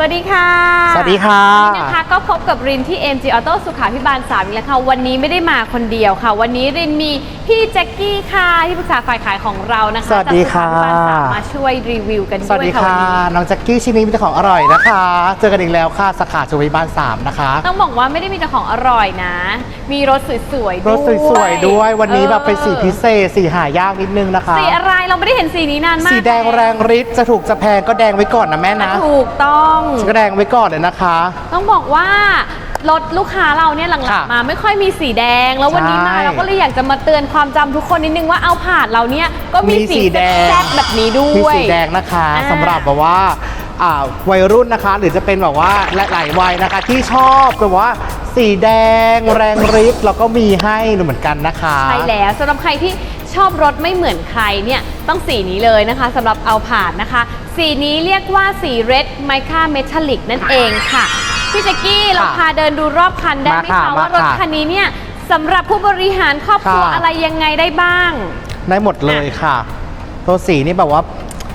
สวัสดีค่ะ สวัสดีค่ะวันนี้นะคะก็พบกับรินที่ MG Auto สุขาพิบาล3อีกแล้วค่ะ วันนี้ไม่ได้มาคนเดียวค่ะ วันนี้รินมีพี่แจ็คกี้ค่ะ ที่ปรึกษาฝ่ายขายของเรานะคะสวัสดีค่ะจากสุขาพิบาลสามมาช่วยรีวิวกันสวัสด้วยดีค่ะวันค่ะนี้น้องแจ็คกี้ชินีมีแต่ของอร่อยนะคะ เจอกันอีกแล้วค่ะสาขาจุวิบ้าน3นะคะ ต้องบอกว่าไม่ได้มีแต่ของอร่อยนะ มีรถสวยๆรด้วยถสวยๆด้วย วันนี้แบบเป็นสีพิอเศษ สีหายากนิดนึงนะคะอสีอะไรเราไม่ได้เห็นสีนี้นานมากสีแดงแรงฤทธิ์จะถูกจะแพงก็แดงไว้ก่อนนะแม่นะ ถูกต้องก็แดงไว้ก่อนเลยนะคะ ต้องบอกว่ารถลูกค้าเราเนี่ยหลังค่ะๆมาไม่ค่อยมีสีแดง แล้ววันนี้มาใช่เราก็เลยอยากจะมาเตือนความจำทุกคนนิดนึงว่าเอาผาดเราเนี่ยก็มีมีสีสีแดง แซ่บๆแบบนี้ด้มีวย สีแดงนะคะอ่าสำหรับแบบว่าอ่าวัยรุ่นนะคะ หรือจะเป็นแบบว่าหลายๆวัยนะคะ ที่ชอบแบบว่าสีแดงแรงฤทธิ์เราก็มีให้เหมือนกันนะคะ ใช่แล้วสำหรับใครที่ชอบรถไม่เหมือนใครเนี่ย ต้องสีนี้เลยนะคะสำหรับเอาผาดนะคะ สีนี้เรียกว่าสี Red Mica Metallic นั่นเองค่ะ พี่แจ็กกี้เราพาเดินดูรอบคันได้ไหมมาค่ะคะว่ารถมาค่ะ คันนี้เนี่ยสำหรับผู้บริหารครอบครัวค่ะ อะไรยังไงได้บ้าง ได้หมดเลยค่ะ ตัวสีนี่แบบว่า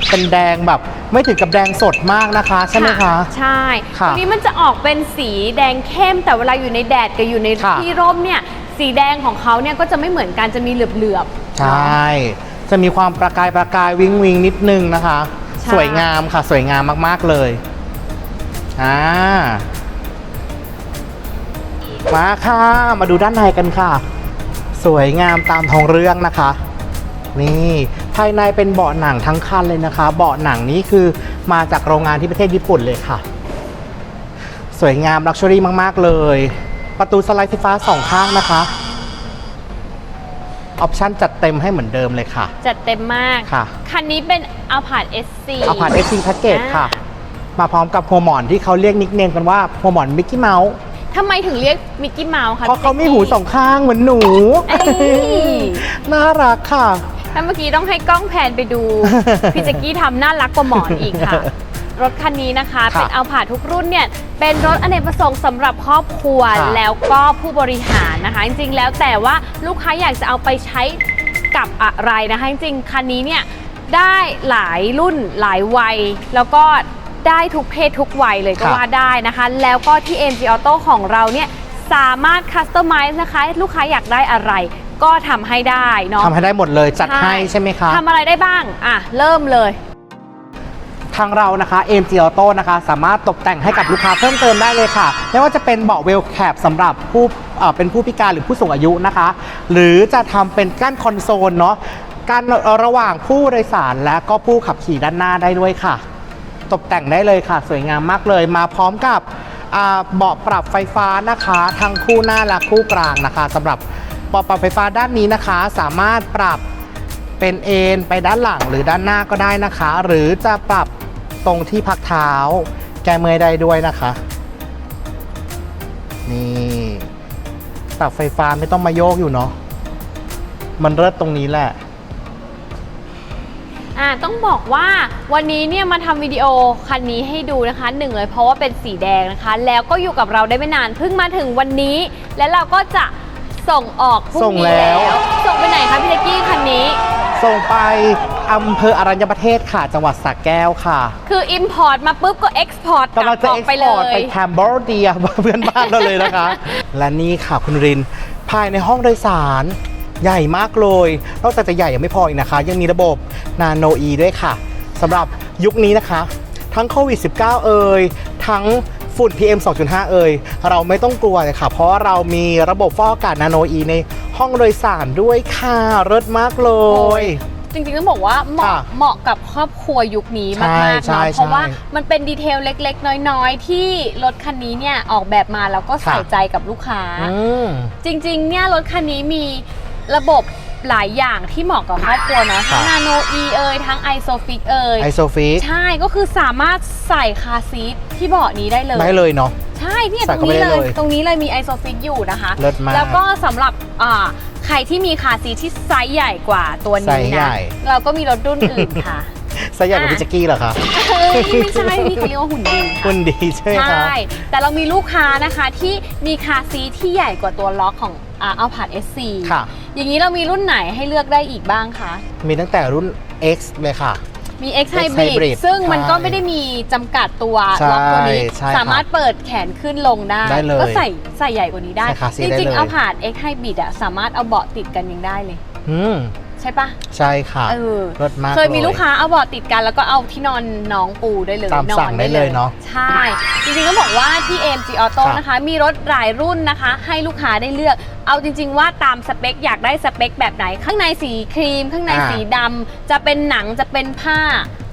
เป็นแดงแบบไม่ถึงกับแดงสดมากนะคะ ใช่ไหมคะ ใช่ค่ะตัวนี้มันจะออกเป็นสีแดงเข้มแต่เวลาอยู่ในแดดกับอยู่ในค่ะ ที่ร่มเนี่ย สีแดงของเขาเนี่ยก็จะไม่เหมือนกันจะมีเหลือบๆใช่ จะมีความประกายประกายวิงวิงนิดนึงนะคะ ใช่ สวยงามค่ะ สวยงามมาก ๆ เลย อ่า มาค่ะ มาดูด้านในกันค่ะ สวยงามตามท้องเรื่องนะคะ นี่ ภายในเป็นเบาะหนังทั้งคันเลยนะคะ เบาะหนังนี้คือมาจากโรงงานที่ประเทศญี่ปุ่นเลยค่ะ สวยงามลักชัวรี่มาก ๆ เลย ประตูสไลด์ไฟฟ้าสองข้างนะคะ ออปชั่นจัดเต็มให้เหมือนเดิมเลยค่ะ จัดเต็มมาก ค่ะ คันนี้เป็นเอาผ่าน SC เอาผ่าน SC Package ค่ะ มาพร้อมกับหัวหมอนที่เขาเรียกนิกเนมกันว่าหัวหมอนมิกกี้เมาส์ทำไมถึงเรียกมิกกี้เมาส์คะเพราะเขามีหูสองข้างเหมือนหนู เอ้ย น่ารักค่ะถ้าเมื่อกี้ต้องให้กล้องแพนไปดู พี่แจ็กกี้ทำน่ารักกว่าหมอนอีกค่ะ รถคันนี้นะคะค่ะเป็นเอาผ่านทุกรุ่นเนี่ย เป็นรถอเนกประสงค์สำหรับครอบครัวค่ะแล้วก็ผู้บริหารนะคะ จริงๆแล้วแต่ว่าลูกค้าอยากจะเอาไปใช้กับอะไรนะคะ จริงๆคันนี้เนี่ยได้หลายรุ่นหลายวัย แล้วก็ได้ทุกเพศทุกวัยเลยก็ค่ะว่าได้นะคะ แล้วก็ที่ MG Auto ของเราเนี่ยสามารถคัสตอมไมซ์นะคะ ลูกค้าอยากได้อะไรก็ทำให้ได้เนาะทำให้ได้หมดเลยจัดให้ใช่ไหมคะทำอะไรได้บ้าง อะ เริ่มเลย ทางเรานะคะ AMG Auto นะคะ สามารถตกแต่งให้กับลูกค้าเพิ่มเติมได้เลยค่ะ ไม่ว่าจะเป็นเบาะเวลแคปสำหรับผู้เป็นผู้พิการหรือผู้สูงอายุนะคะ หรือจะทำเป็นกั้นคอนโซลเนาะกันระหว่างผู้โดยสารและก็ผู้ขับขี่ด้านหน้าได้ด้วยค่ะ ตกแต่งได้เลยค่ะ สวยงามมากเลย มาพร้อมกับเบาะปรับไฟฟ้านะคะทั้งคู่หน้าและคู่กลางนะคะสำหรับเบาะปรับไฟฟ้าด้านนี้นะคะ สามารถปรับเป็นเอนไปด้านหลังหรือด้านหน้าก็ได้นะคะ หรือจะปรับ ตรงที่พักเท้า แก้เมื่อยได้ด้วยนะคะ นี่ปรับไฟฟ้าไม่ต้องมาโยกอยู่เนาะมันเลิศตรงนี้แหละอะต้องบอกว่าวันนี้เนี่ยมาทำวิดีโอคันนี้ให้ดูนะคะหนึ่งเลยเพราะว่าเป็นสีแดงนะคะ แล้วก็อยู่กับเราได้ไม่นานเพิ่งมาถึงวันนี้ และเราก็จะส่งออกพรุ่ส่งงนี้แล้ว ส่งไปไหนคะพี่เล็กกี้คันนี้ ส่งไป อำเภออรัญญประเทศค่ะ จังหวัดสระแก้วค่ะคือ Import มาปุ๊บก็ Export กกำลัลังบจะออเอ็กกไปซ์เลพอร์ตยไปแคมเบอร์เดียเพื่อนบ้านเราเลยนะคะ และนี่ค่ะคุณริน ภายในห้องโดยสารใหญ่มากเลย นอกจากจะใหญ่ยังไม่พออีกนะคะ ยังมีระบบนาโนอีด้วยค่ะสำหรับยุคนี้นะคะ ทั้งโควิด -19 เอ่ยทั้งฝุ่น PM 2.5 เอ่ยเราไม่ต้องกลัวเลยค่ะ เพราะว่าเรามีระบบฟอกอากาศนาโนอีในห้องโดยสารด้วยค่ะเลิศมากเลย จริงๆต้องบอกว่าเหมาะค่ะเหมาะกับครอบครัวยุคนี้ใช่มากๆใช่เนาะเพราะว่าใช่มันเป็นดีเทลเล็กๆ น้อยๆ ที่รถคันนี้เนี่ยออกแบบมาแล้วก็ใส่ค่ะ ใจกับลูกค้า อืม จริงๆ เนี่ยรถคันนี้มีระบบหลายอย่างที่เหมาะกับครอบครัวเนาะทั้งค่ะ นาโนอีเอยทั้งไอโซฟิกเอยไอโซฟิกใช่ก็คือสามารถใส่คาร์ซีทที่เบาะนี้ได้เลย ได้เลยเนาะ ใช่เนี่ยใส่ตรงนี้เข้าไปได้เลย เลย ตรงนี้เลยมีไอโซฟิกอยู่นะคะ เลิศมาก แล้วก็สำหรับอ่า ใครที่มีคาร์ซีทที่ไซส์ใหญ่กว่าตัวไซนี้ส์ใหญ่ นะ เราก็มีรถรุ่นอื่นค่ะ ไซส์ใหญ่กว่าพี่แจ็กกี้เหรอคะเฮ้ยไม่ใช่นี่เขาเรียกว่าหุ่นดีค่ะ คุณดีใช่ไหมใชคะ่แต่เรามีลูกค้านะคะที่มีคาร์ซีทที่ใหญ่กว่าตัวล็อกของเอาผ่าน SC ค่ะ อย่างนี้เรามีรุ่นไหนให้เลือกได้อีกบ้างคะ มีตั้งแต่รุ่น X เลยค่ะ มี X X Hybrid Hybrid ซึ่งมันก็ใช่ไม่ได้มีจำกัดตัวใช่ล็อกตัวนี้ ใช่ครับสามารถเปิดแขนขึ้นลงได้ ได้เลยก็ใส่ใส่ใหญ่กว่านี้ได้ ใส่ขาซีจได้ริงเลย ๆเอาผ่าน X Hybrid อะสามารถเอาเบาะติดกันยังได้เลย อืม ใช่ปะใช่ค่ะเออรถมากเคยมีลลูกค้าเอาเบาะติดกันแล้วก็เอาที่นอนน้องปูได้เลยตามนอสั่งได้เลยเนอะใช่ จริงๆก็บอกว่าที่ AMG Auto ครับนะคะ มีรถหลายรุ่นนะคะ ให้ลูกค้าได้เลือก เอาจริง ๆ ว่าตามสเปคอยากได้สเปคแบบไหน ข้างในสีครีม ข้างในอ่าสีดำจะเป็นหนังจะเป็นผ้า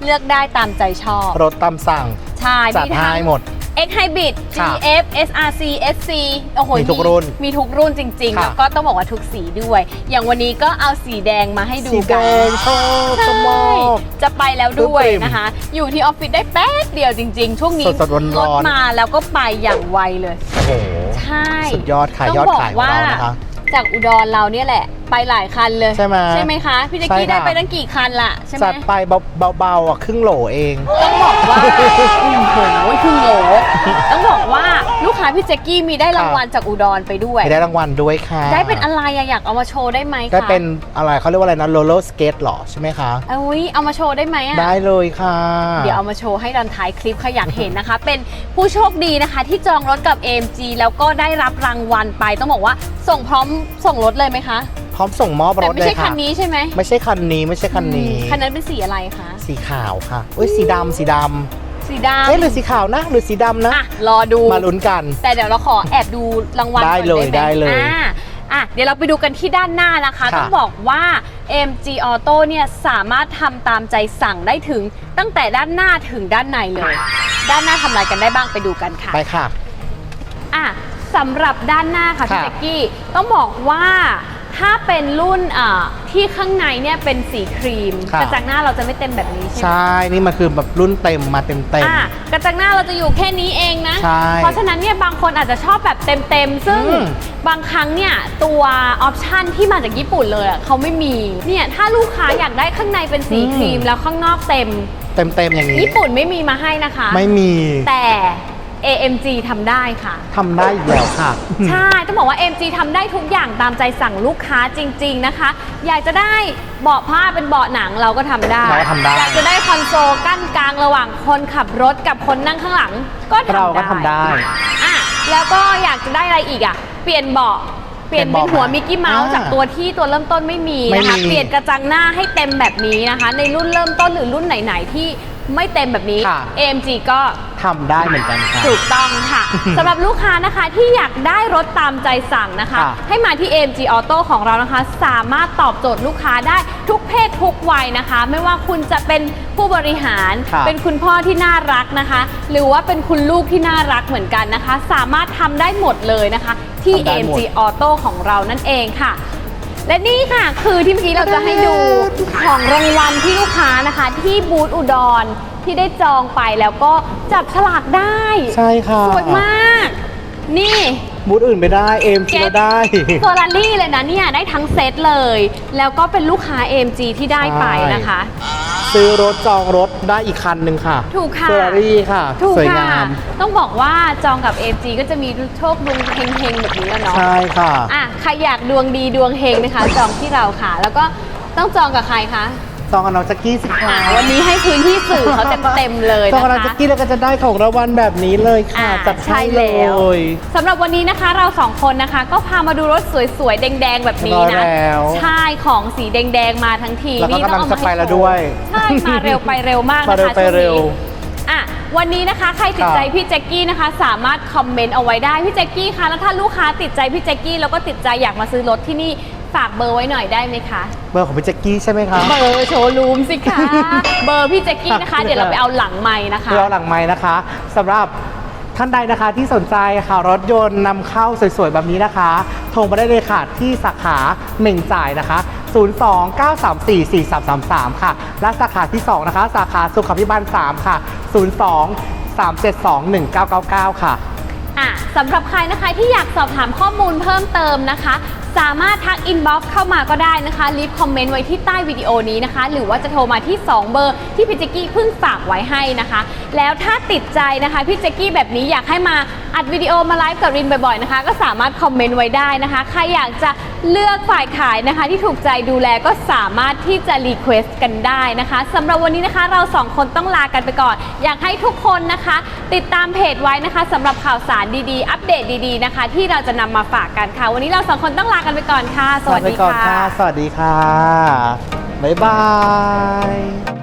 เลือกได้ตามใจชอบ รถตามสั่งใช่จัดมีทั้งให้หมด X Hybrid ค่ะ GF SRC SC โอ้โหมีทุกรุ่นมีทุกรุ่นจริง ๆค่ะแล้วก็ต้องบอกว่าทุกสีด้วย อย่างวันนี้ก็เอาสีแดงมาให้ดูสีแดกัน งชอบใช่ชมาก จะไปแล้วด้วยปลื้มนะคะ อยู่ที่ออฟฟิศได้แป๊บเดียวจริง ๆ ช่วงนี้สดๆร้อนๆ รถมาแล้วก็ไปอย่างไวเลย โอ้โห ใช่ สุดยอดขายต้งยอดบกขายของเรานะคะ จากอุดรเราเนี่ยแหละ ไปหลายคันเลย ใช่ไหมใช่ไหมคะ พี่แจ๊กใช่กี้ได้ค่ะไปตั้งกี่คันล่ะใช่ไหมจัดไปเบาๆอะครึ่งโหลเอง ต้องบอกว่าโอ้โหครึ่งโหลต้องบอกว่าลูกค้าพี่แจ๊กกี้มีได้รางวัลจากอุดรไปด้วยได้รางวัลด้วยค่ะได้เป็นอะไรอะอยากเอามาโชว์ได้ไหมคะได้เป็นอะไรเขาเรียกว่าอะไรนะโรลเลอร์สเกตหรอใช่ไหมคะ เอ้ยเอามาโชว์ได้ไหมอะ ได้เลยค่ะ เดี๋ยวเอามาโชว์ให้ดันท้ายคลิปใครอยากเห็นนะคะ เป็นผู้โชคดีนะคะ ที่จองรถกับ AMG แล้วก็ได้รับรางวัลไป ต้องบอกว่าส่งพร้อมส่งรถเลยไหมคะพ ร้อมส่งมอบแต่รถไม่เลใช่ยคัค่ะนนี้ใช่ไหมไม่ใช่คันนี้ไม่ใช่คันนี้อืมคันนั้นเป็นสีอะไรคะ สีขาวค่ะเอ้ยสีดำสีดสีำดำเอ๊ะหรือสีขาวนะหรือสีดำนะ อะรอดู มาลุ้นกัน แต่เดี๋ยวเราขอแอบดูรางวัลได้ก่อนเลยหมได้เลยอ่าอะเดี๋ยวเราไปดูกันที่ด้านหน้านะคะ ค่ะ ต้องบอกว่า MG Auto เนี่ยสามารถทำตามใจสั่งได้ถึงตั้งแต่ด้านหน้าถึงด้านในเลย ด้านหน้าทำอะไรกันได้บ้างไปดูกันค่ะ ไปค่ะ อะสำหรับด้านหน้าค่ะพี่ค่ะแจ็กกี้ต้องบอกว่า ถ้าเป็นรุ่นอ่าที่ข้างในเนี่ยเป็นสีครีมค่ะกระจังหน้าเราจะไม่เต็มแบบนี้ใช่ไหม ใช่นี่มันคือแบบรุ่นเต็มมาเต็มเต็ม อะกระจังหน้าเราจะอยู่แค่นี้เองนะ ใช่เพราะฉะนั้นเนี่ยบางคนอาจจะชอบแบบเต็มๆ ซึ่งอืมบางครั้งเนี่ยตัวออปชันที่มาจากญี่ปุ่นเลยอะเขาไม่มี เนี่ยถ้าลูกค้าอยากได้ข้างในเป็นสีครีมแล้วข้างนอกเต็ม เต็มเต็มๆอย่างนี้ ญี่ปุ่นไม่มีมาให้นะคะ ไม่มี แต่ AMG ทำได้ค่ะ ทำได้อีกแล้วค่ะ ใช่ ต้องบอกว่า MG ทำได้ทุกอย่างตามใจสั่งลูกค้าจริง ๆนะคะ อยากจะได้เบาะผ้าเป็นเบาะหนังเราก็ทำได้ เราก็ทำได้ อยากจะได้คอนโซลกั้นกลางระหว่างคนขับรถกับคนนั่งข้างหลังก็ทำได้ เราก็ทำได้ อะแล้วก็อยากจะได้อะไรอีกอะ เปลี่ยนเบาะเปลี่ยนเป็นหัวมิกกี้เมาส์อ่าจากตัวที่ตัวเริ่มต้นไม่มีนะคะ ไม่มี เปลี่ยนกระจังหน้าให้เต็มแบบนี้นะคะ ในรุ่นเริ่มต้นหรือรุ่นไหน ๆ ที่ ไม่เต็มแบบนี้ ค่ะ AMG ก็ทำได้เหมือนกันค่ะ ถูกต้องค่ะ สำหรับลูกค้านะคะที่อยากได้รถตามใจสั่งนะคะ ค่ะ ให้มาที่ AMG Auto ของเรานะคะ สามารถตอบโจทย์ลูกค้าได้ทุกเพศทุกวัยนะคะ ไม่ว่าคุณจะเป็นผู้บริหารค่ะเป็นคุณพ่อที่น่ารักนะคะ หรือว่าเป็นคุณลูกที่น่ารักเหมือนกันนะคะ สามารถทำได้หมดเลยนะคะ ที่ ทำได้หมด AMG Auto ของเรานั่นเองค่ะ และนี่ค่ะคือที่เมื่อกี้เราจะให้ดูของรางวัลที่ลูกค้านะคะ ที่บูธอุดรที่ได้จองไปแล้วก็จับฉลากได้ใช่ค่ะสวยมาก นี่ บูธอื่นไม่ได้เอ็มเก็ก็บได้เฟอร์รารี่เลยนะเนี่ยได้ทั้งเซตเลย แล้วก็เป็นลูกค้า AMG ที่ได้ไปนะคะ ซื้อรถจองรถได้อีกคันหนึ่งค่ะถูกค่ะเฟอร์รารี่ค่ะ ถูกสวยค่ะ งามต้องบอกว่าจองกับ AMG ก็จะมีโชคดวงเฮงๆแบบนี้แล้วเนาะ ใช่ค่ะ อะ ใครอยากดวงดีดวงเฮงนะคะ จองที่เราค่ะ แล้วก็ต้องจองกับใครคะ จองกับน้องแจ็กกี้สิคะอะวันนี้ให้พื้นที่สื่อเขาเต็มๆเลยจองนะกับน้องแจ็คะกกี้แล้วก็จะได้ของรางวัลแบบนี้เลยค่ะ อ่าจัดให้ใช่เลแล้วย สำหรับวันนี้นะคะเราสองคนนะคะก็พามาดูรถสวยๆ แดงๆ แบบนี้รอนะแล้วใช่ของสีแดงๆ มาทั้งทีแล้วก็นี่ต้องเอากำลังจะมาไปให้แล้วโชด้วย ใช่ มาเร็วไปเร็วมากมานะเร็วคะไปช่วงเร็วนี้อะวันนี้นะคะใครติดใจครับพี่แจ็คกี้นะคะ สามารถคอมเมนต์เอาไว้ได้พี่แจ็คกี้คะแล้วถ้าลูกค้าติดใจพี่แจ็คกี้แล้วก็ติดใจอยากมาซื้อรถที่นี่ ฝากเบอร์ไว้หน่อยได้ไหมคะ เบอร์ของพี่แจ็กกี้ใช่ไหมคะเบอร์โชว์รูมสิคะ เบอร์พี่แจ็คกี้นะคะ เดี๋ยวเราไปเอาหลังไม้นะคะเราหลังไม้นะคะสำหรับท่านใดนะคะที่สนใจค่ะรถยนต์นำเข้าสวยๆ แบบนี้นะคะโทรมาได้เลยค่ะที่สาขาเหม่งจ่ายนะคะ 02-934-4333 ค่ะ และสาขาที่ 2 นะคะ สาขาสุขภิบาล 3 ค่ะ 02-372-1999 ค่ะอะสำหรับใครนะคะที่อยากสอบถามข้อมูลเพิ่มเติมนะคะ สามารถทักอินบ็อกซ์เข้ามาก็ได้นะคะรีบคอมเมนต์ไว้ที่ใต้วิดีโอนี้นะคะ หรือว่าจะโทรมาที่ 2 เบอร์ที่พี่เจกกี้เพิ่งฝากไว้ให้นะคะ แล้วถ้าติดใจนะคะพี่เจกกี้แบบนี้อยากให้มาอัดวิดีโอมาไลฟ์กับรินบ่อยๆนะคะ ก็สามารถคอมเมนต์ไว้ได้นะคะ ใครอยากจะเลือกฝ่ายขายนะคะ ที่ถูกใจดูแลก็สามารถที่จะรีเควสต์กันได้นะคะสำหรับวันนี้นะคะเราสองคนต้องลากันไปก่อน อยากให้ทุกคนนะคะ ติดตามเพจไว้นะคะสำหรับข่าวสารดีๆ อัปเดตดีๆนะคะ ที่เราจะนำมาฝากกันค่ะ วันนี้เราสองคนต้องลากันไปก่อนค่ะ สวัสดีค่ะค่ะสวัสดีค่ะ บ๊ายบาย